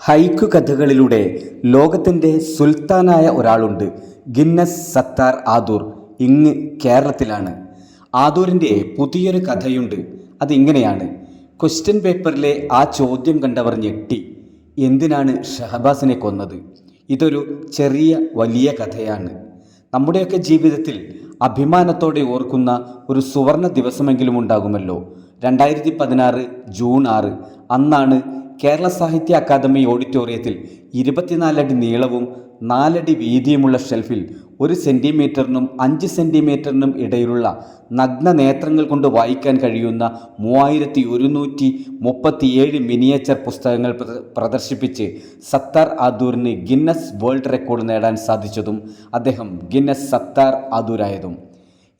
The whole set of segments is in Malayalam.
ഹൈക്കു കഥകളിലൂടെ ലോകത്തിന്റെ സുൽത്താനായ ഒരാളുണ്ട്. ഗിന്നസ് സത്താർ ആദൂർ. ഇങ്ങ് കേരളത്തിലാണ്. ആദൂരിന്റെ പുതിയൊരു കഥയുണ്ട്. അതിങ്ങനെയാണ് ക്വസ്റ്റ്യൻ പേപ്പറിലെ ആ ചോദ്യം കണ്ടവർ ഞെട്ടി. എന്തിനാണ് ഷഹബാസിനെ കൊന്നത്? ഇതൊരു ചെറിയ വലിയ കഥയാണ്. നമ്മുടെയൊക്കെ ജീവിതത്തിൽ അഭിമാനത്തോടെ ഓർക്കുന്ന ഒരു സുവർണ ദിവസമെങ്കിലും ഉണ്ടാകുമല്ലോ. രണ്ടായിരത്തി പതിനാറ് ജൂൺ ആറ്. അന്നാണ് കേരള സാഹിത്യ അക്കാദമി ഓഡിറ്റോറിയത്തിൽ ഇരുപത്തിനാലടി നീളവും നാലടി വീതിയുമുള്ള ഷെൽഫിൽ ഒരു സെന്റിമീറ്ററിനും അഞ്ച് സെന്റിമീറ്ററിനും ഇടയിലുള്ള നഗ്ന നേത്രങ്ങൾ കൊണ്ട് വായിക്കാൻ കഴിയുന്ന മൂവായിരത്തി ഒരുന്നൂറ്റി മുപ്പത്തിയേഴ് മിനിയേച്ചർ പുസ്തകങ്ങൾ പ്രദർശിപ്പിച്ച് സത്താർ ആദൂറിന് ഗിന്നസ് വേൾഡ് റെക്കോർഡ് നേടാൻ സാധിച്ചതും അദ്ദേഹം ഗിന്നസ് സത്താർ ആദൂരായതും.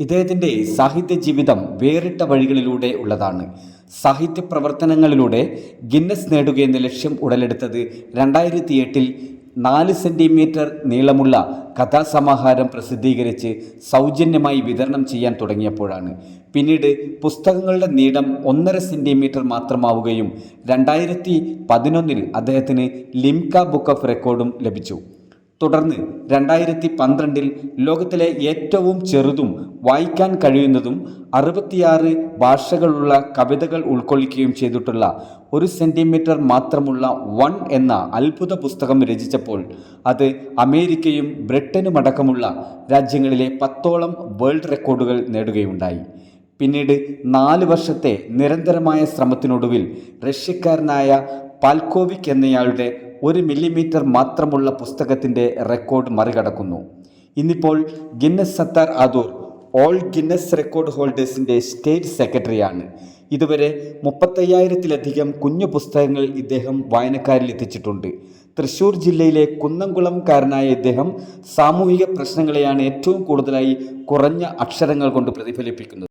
ഇദ്ദേഹത്തിന്റെ സാഹിത്യ ജീവിതം വേറിട്ട വഴികളിലൂടെ ഉള്ളതാണ്. സാഹിത്യ പ്രവർത്തനങ്ങളിലൂടെ ഗിന്നസ് നേടുകയെന്ന ലക്ഷ്യം ഉടലെടുത്തത് രണ്ടായിരത്തി എട്ടിൽ നാല് സെന്റിമീറ്റർ നീളമുള്ള കഥാസമാഹാരം പ്രസിദ്ധീകരിച്ച് സൗജന്യമായി വിതരണം ചെയ്യാൻ തുടങ്ങിയപ്പോഴാണ്. പിന്നീട് പുസ്തകങ്ങളുടെ നീളം ഒന്നര സെന്റിമീറ്റർ മാത്രമാവുകയും രണ്ടായിരത്തി പതിനൊന്നിൽ അദ്ദേഹത്തിന് ലിംക ബുക്ക് ഓഫ് റെക്കോർഡും ലഭിച്ചു. തുടർന്ന് രണ്ടായിരത്തി പന്ത്രണ്ടിൽ ലോകത്തിലെ ഏറ്റവും ചെറുതും വായിക്കാൻ കഴിയുന്നതും അറുപത്തിയാറ് ഭാഷകളുള്ള കവിതകൾ ഉൾക്കൊള്ളിക്കുകയും ചെയ്തിട്ടുള്ള ഒരു സെന്റിമീറ്റർ മാത്രമുള്ള വൺ എന്ന അത്ഭുത പുസ്തകം രചിച്ചപ്പോൾ അത് അമേരിക്കയും ബ്രിട്ടനുമടക്കമുള്ള രാജ്യങ്ങളിലെ പത്തോളം വേൾഡ് റെക്കോർഡുകൾ നേടുകയുണ്ടായി. പിന്നീട് നാല് വർഷത്തെ നിരന്തരമായ ശ്രമത്തിനൊടുവിൽ റഷ്യക്കാരനായ പാൽക്കോവിക് എന്നയാളുടെ ഒരു മില്ലിമീറ്റർ മാത്രമുള്ള പുസ്തകത്തിന്റെ റെക്കോർഡ് മറികടക്കുന്നു. ഇന്നിപ്പോൾ Guinness Sattar Adoor all Guinness record ഹോൾഡേഴ്സിന്റെ state സെക്രട്ടറിയാണ്. ഇതുവരെ മുപ്പത്തയ്യായിരത്തിലധികം കുഞ്ഞു പുസ്തകങ്ങൾ ഇദ്ദേഹം വായനക്കാരിൽ എത്തിച്ചിട്ടുണ്ട്. തൃശ്ശൂർ ജില്ലയിലെ കുന്നംകുളംകാരനായ ഇദ്ദേഹം സാമൂഹിക പ്രശ്നങ്ങളെയാണ് ഏറ്റവും കൂടുതലായി കുറഞ്ഞ അക്ഷരങ്ങൾ കൊണ്ട് പ്രതിഫലിപ്പിക്കുന്നത്.